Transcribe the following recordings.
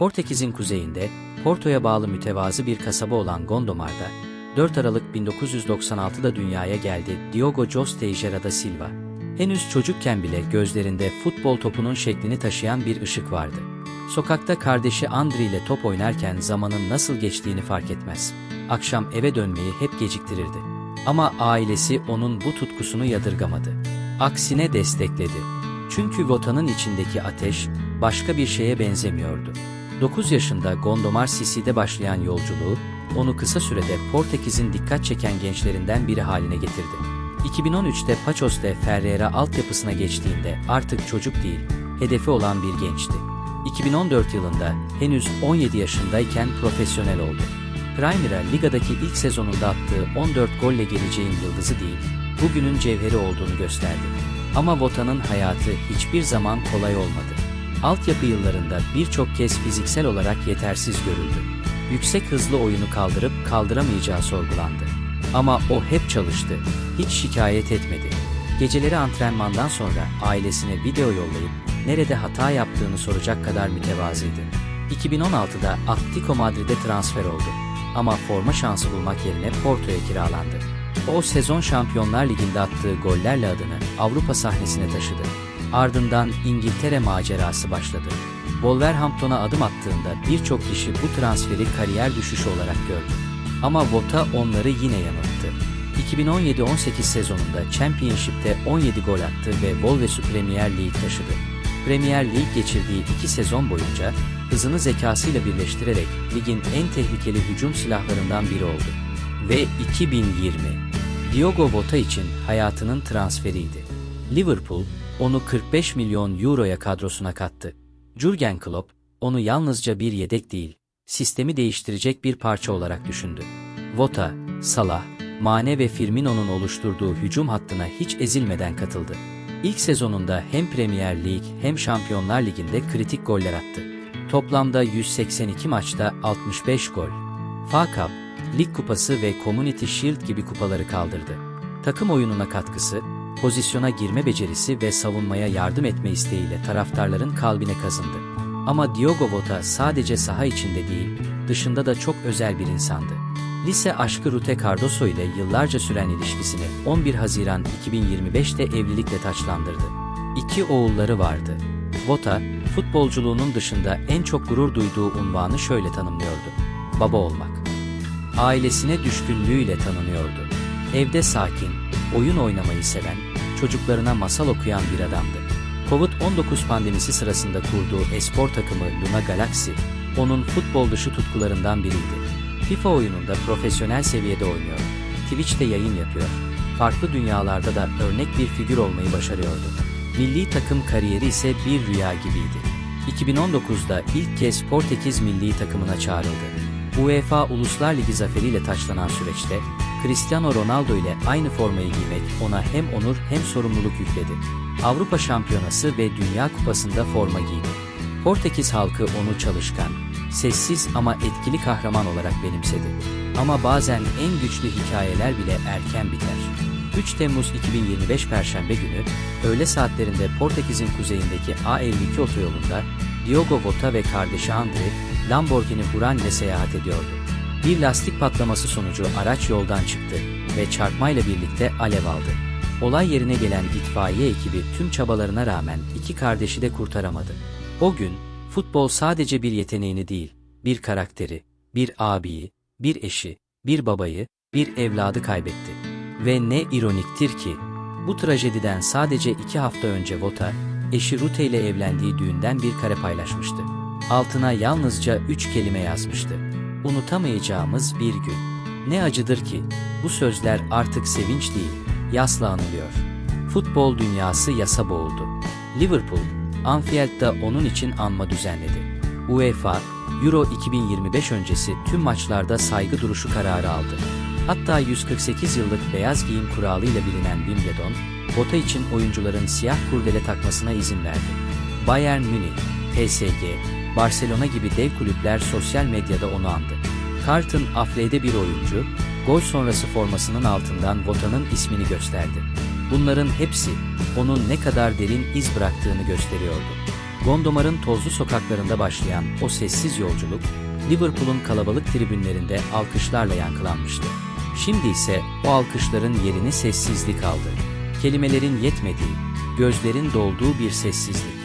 Portekiz'in kuzeyinde, Porto'ya bağlı mütevazı bir kasaba olan Gondomar'da, 4 Aralık 1996'da dünyaya geldi Diogo Jos Teixeira da Silva. Henüz çocukken bile gözlerinde futbol topunun şeklini taşıyan bir ışık vardı. Sokakta kardeşi Andri ile top oynarken zamanın nasıl geçtiğini fark etmez. Akşam eve dönmeyi hep geciktirirdi. Ama ailesi onun bu tutkusunu yadırgamadı. Aksine destekledi. Çünkü Vota'nın içindeki ateş başka bir şeye benzemiyordu. 9 yaşında Gondomar Sisi'de başlayan yolculuğu, onu kısa sürede Portekiz'in dikkat çeken gençlerinden biri haline getirdi. 2013'te Paços de Ferreira altyapısına geçtiğinde artık çocuk değil, hedefi olan bir gençti. 2014 yılında henüz 17 yaşındayken profesyonel oldu. Primera Liga'daki ilk sezonunda attığı 14 golle geleceğin yıldızı değil, bugünün cevheri olduğunu gösterdi. Ama Vota'nın hayatı hiçbir zaman kolay olmadı. Altyapı yıllarında birçok kez fiziksel olarak yetersiz görüldü. Yüksek hızlı oyunu kaldırıp kaldıramayacağı sorgulandı. Ama o hep çalıştı, hiç şikayet etmedi. Geceleri antrenmandan sonra ailesine video yollayıp nerede hata yaptığını soracak kadar mütevazıydı. 2016'da Atletico Madrid'e transfer oldu. Ama forma şansı bulmak yerine Porto'ya kiralandı. O sezon Şampiyonlar Ligi'nde attığı gollerle adını Avrupa sahnesine taşıdı. Ardından İngiltere macerası başladı. Wolverhampton'a adım attığında birçok kişi bu transferi kariyer düşüşü olarak gördü. Ama Vota onları yine yanılttı. 2017-18 sezonunda Championship'te 17 gol attı ve Wolves'u Premier League taşıdı. Premier League geçirdiği iki sezon boyunca hızını zekasıyla birleştirerek ligin en tehlikeli hücum silahlarından biri oldu. Ve 2020, Diogo Vota için hayatının transferiydi. Liverpool, onu 45 milyon euroya kadrosuna kattı. Jurgen Klopp, onu yalnızca bir yedek değil, sistemi değiştirecek bir parça olarak düşündü. Vota, Salah, Mane ve Firmino'nun oluşturduğu hücum hattına hiç ezilmeden katıldı. İlk sezonunda hem Premier Lig hem Şampiyonlar Ligi'nde kritik goller attı. Toplamda 182 maçta 65 gol. FA Cup, Lig Kupası ve Community Shield gibi kupaları kaldırdı. Takım oyununa katkısı, pozisyona girme becerisi ve savunmaya yardım etme isteğiyle taraftarların kalbine kazındı. Ama Diogo Vota sadece saha içinde değil, dışında da çok özel bir insandı. Lise aşkı Rute Cardoso ile yıllarca süren ilişkisini 11 Haziran 2025'te evlilikle taçlandırdı. İki oğulları vardı. Vota, futbolculuğunun dışında en çok gurur duyduğu unvanı şöyle tanımlıyordu. Baba olmak. Ailesine düşkünlüğüyle tanınıyordu. Evde sakin, oyun oynamayı seven, çocuklarına masal okuyan bir adamdı. Covid-19 pandemisi sırasında kurduğu espor takımı Luna Galaxy, onun futbol dışı tutkularından biriydi. FIFA oyununda profesyonel seviyede oynuyor, Twitch'te yayın yapıyor, farklı dünyalarda da örnek bir figür olmayı başarıyordu. Milli takım kariyeri ise bir rüya gibiydi. 2019'da ilk kez Portekiz milli takımına çağrıldı. UEFA Uluslar Ligi zaferiyle taçlanan süreçte, Cristiano Ronaldo ile aynı formayı giymek ona hem onur hem sorumluluk yükledi. Avrupa Şampiyonası ve Dünya Kupası'nda forma giydi. Portekiz halkı onu çalışkan, sessiz ama etkili kahraman olarak benimsedi. Ama bazen en güçlü hikayeler bile erken biter. 3 Temmuz 2025 Perşembe günü, öğle saatlerinde Portekiz'in kuzeyindeki A52 otoyolunda, Diogo Vota ve kardeşi Andre, Lamborghini Huran ile seyahat ediyordu. Bir lastik patlaması sonucu araç yoldan çıktı ve çarpmayla birlikte alev aldı. Olay yerine gelen itfaiye ekibi tüm çabalarına rağmen iki kardeşi de kurtaramadı. O gün, futbol sadece bir yeteneğini değil, bir karakteri, bir abiyi, bir eşi, bir babayı, bir evladı kaybetti. Ve ne ironiktir ki, bu trajediden sadece iki hafta önce Vota, eşi Rute ile evlendiği düğünden bir kare paylaşmıştı. Altına yalnızca üç kelime yazmıştı. Unutamayacağımız bir gün. Ne acıdır ki, bu sözler artık sevinç değil, yasla anılıyor. Futbol dünyası yasa boğuldu. Liverpool, Anfield'da onun için anma düzenledi. UEFA, Euro 2025 öncesi tüm maçlarda saygı duruşu kararı aldı. Hatta 148 yıllık beyaz giyim kuralıyla bilinen Wimbledon, Vota için oyuncuların siyah kurdele takmasına izin verdi. Bayern Münih, PSG, Barcelona gibi dev kulüpler sosyal medyada onu andı. Carlton Afley'de bir oyuncu, gol sonrası formasının altından Vota'nın ismini gösterdi. Bunların hepsi onun ne kadar derin iz bıraktığını gösteriyordu. Gondomar'ın tozlu sokaklarında başlayan o sessiz yolculuk, Liverpool'un kalabalık tribünlerinde alkışlarla yankılanmıştı. Şimdi ise o alkışların yerini sessizlik aldı. Kelimelerin yetmediği, gözlerin dolduğu bir sessizlik.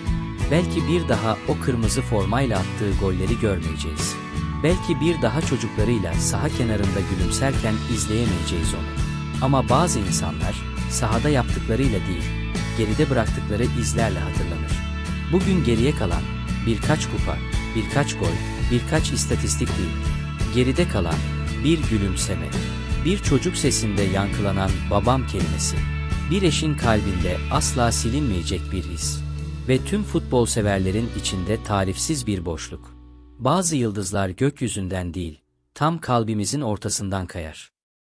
Belki bir daha o kırmızı formayla attığı golleri görmeyeceğiz. Belki bir daha çocuklarıyla saha kenarında gülümserken izleyemeyeceğiz onu. Ama bazı insanlar sahada yaptıklarıyla değil, geride bıraktıkları izlerle hatırlanır. Bugün geriye kalan birkaç kupa, birkaç gol, birkaç istatistik değil. Geride kalan bir gülümseme, bir çocuk sesinde yankılanan babam kelimesi, bir eşin kalbinde asla silinmeyecek bir his ve tüm futbol severlerin içinde tarifsiz bir boşluk. Bazı yıldızlar gökyüzünden değil, tam kalbimizin ortasından kayar.